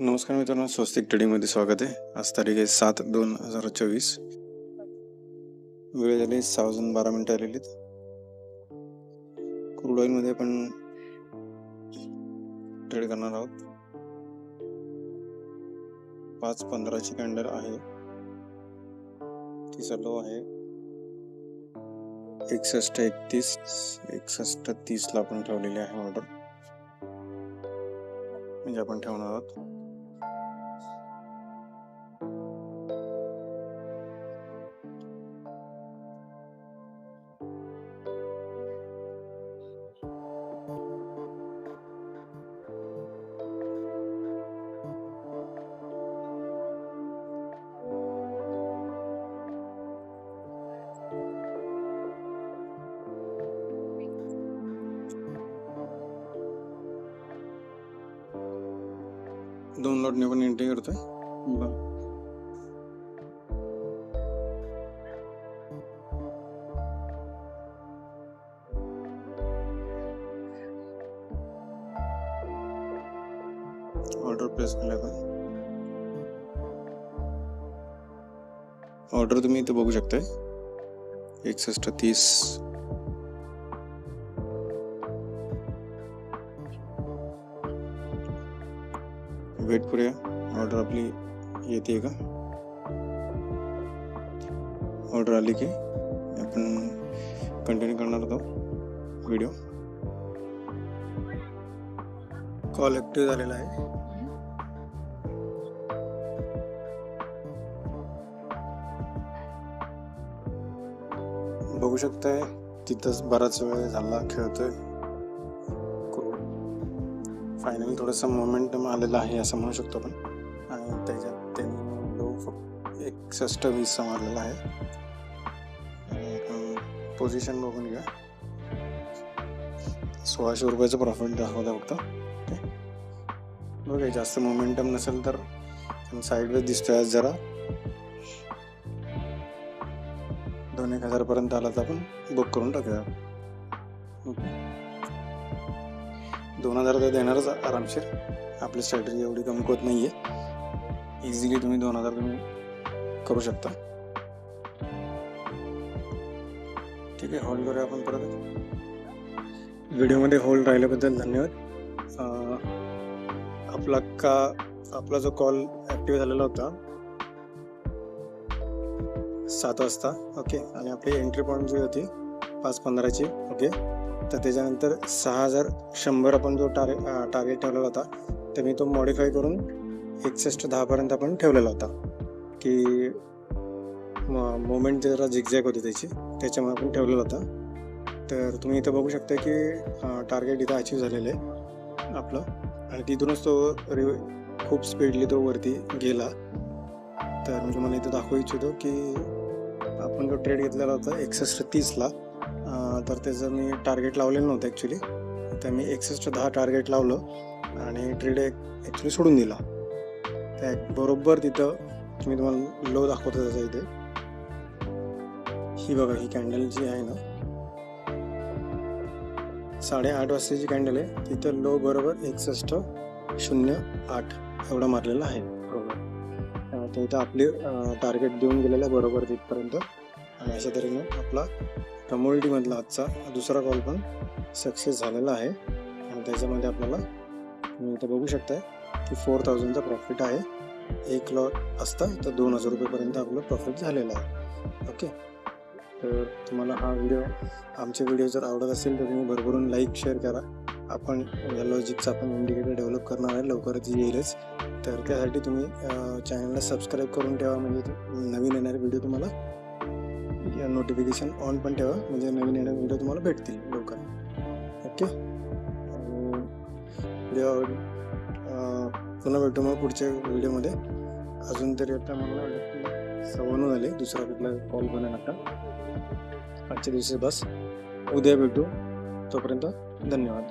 नमस्कार मित्रांनो स्वस्तिक ट्रेडिंगमध्ये स्वागत आहे. आज तारीख आहे सात दोन हजार चोवीस. वेळ झाली सहा वाजून बारा मिनटं आलेली क्रूड ऑइलमध्ये आपण ट्रेड करणार आहोत. पाच पंधराची कॅन्डल आहे. तिचा लो आहे. एकसष्ट एकतीस एकसष्ट तीसला आपण ठेवलेली आहे ऑर्डर म्हणजे आपण ठेवणार आहोत. दोन लॉटने पण एंट्री करतोय. ऑर्डर प्लेस केलं का ऑर्डर तुम्ही इथे बघू शकताय. एकसष्ट तीस. वेट करूया. ऑर्डर आपली येते का? ऑर्डर आली की आपण कंटिन्यू करणार होतो व्हिडिओ कॉल ॲक्टिव्ह झालेला आहे. बघू शकताय तिथंच बराच वेळ झाला खेळतोय. फायनली थोडंसं मोमेंटम आलेलं आहे असं म्हणू शकतो आपण. आणि त्याच्यात त्यांनी लो फक्त एकसष्ट वीसचा मारलेला आहे. पोझिशन बघून घ्या. सोळाशे रुपयाचं प्रॉफिट दाखवता फक्त. ओके बघा जास्त मोमेंटम नसेल तर साईडवेज दिसतोय आज जरा. दोन एक हजारपर्यंत आला तर आपण. बुक करून टाकूया. ओके दोन हजार तर देणारच आरामशीर. आपली स्ट्रॅटेजी एवढी कमकुवत नाही आहे इझिली तुम्ही दोन हजार तुम्ही करू शकता. ठीक आहे होल्ड करूया आपण परत. व्हिडिओमध्ये होल्ड राहिल्याबद्दल धन्यवाद. आपला का आपला जो कॉल ॲक्टिव्ह झालेला होता सात वाजता ओके आणि आपली एंट्री पॉईंट जी होती पाच पंधराची ओके तर त्याच्यानंतर सहा हजार शंभर आपण जो टार्गे टार्गेट ठेवलेला होता तर मी तो मॉडिफाय करून एकसष्ट दहापर्यंत आपण ठेवलेला होता. की मोमेंट जरा झिकझॅक होती त्याची त्याच्यामुळे आपण ठेवलेला होता. तर तुम्ही इथं बघू शकता की टार्गेट इथं अचीव झालेलं आहे आपलं. आणि तिथूनच तो रि खूप स्पीडली तो वरती गेला. तर मी तुम्हाला इथं दाखवू इच्छितो की आपण जो ट्रेड घेतलेला होता एकसष्ट तीसला तर त्याचं मी टार्गेट लावलेलं नव्हतं ॲक्च्युली तर मी एकसष्ट दहा टार्गेट लावलं आणि ट्रेड एक ॲक्च्युली सोडून दिला. त्या बरोबर तिथं मी तुम्हाला लो दाखवतो त्याचा इथे. ही बघा ही कॅन्डल जी आहे ना साडेआठ वाजताची कॅन्डल आहे. तिथं लो बरोबर एकसष्ट शून्य आठ एवढा मारलेला आहे. बरोबर तर इथं आपली टार्गेट देऊन गेलेलं आहे बरोबर तिथपर्यंत. आणि अशा तऱ्हेने आपला कम्युनिटीमधला आजचा दुसरा कॉल पण सक्सेस झालेला आहे. आणि त्याच्यामध्ये आपल्याला तुम्ही इथं बघू शकताय की फोर थाउजंडचा प्रॉफिट आहे. एक लॉट असता तर दोन हजार रुपयेपर्यंत आपलं प्रॉफिट झालेलं आहे. ओके तर तुम्हाला हा व्हिडिओ आमचे व्हिडिओ जर आवडत असेल तर तुम्ही भरभरून लाईक शेअर करा. आपण या लॉजिकचा आपण इंडिकेटर डेव्हलप करणार आहे. लवकरच येईलच. तर त्यासाठी तुम्ही चॅनलला सबस्क्राईब करून ठेवा. म्हणजे नवीन येणारे व्हिडिओ तुम्हाला या नोटिफिकेशन ऑन पण ठेवा. म्हणजे नवीन येणारे व्हिडिओ तुम्हाला भेटतील लवकर. ओके व्हिडिओ पुन्हा भेटू मग पुढच्या व्हिडिओमध्ये अजून तरी आता मला वाटतं की झाले. दुसरा कुठला कॉल पण नका आता. आजच्या दिवशी बस. उद्या भेटू. तोपर्यंत धन्यवाद.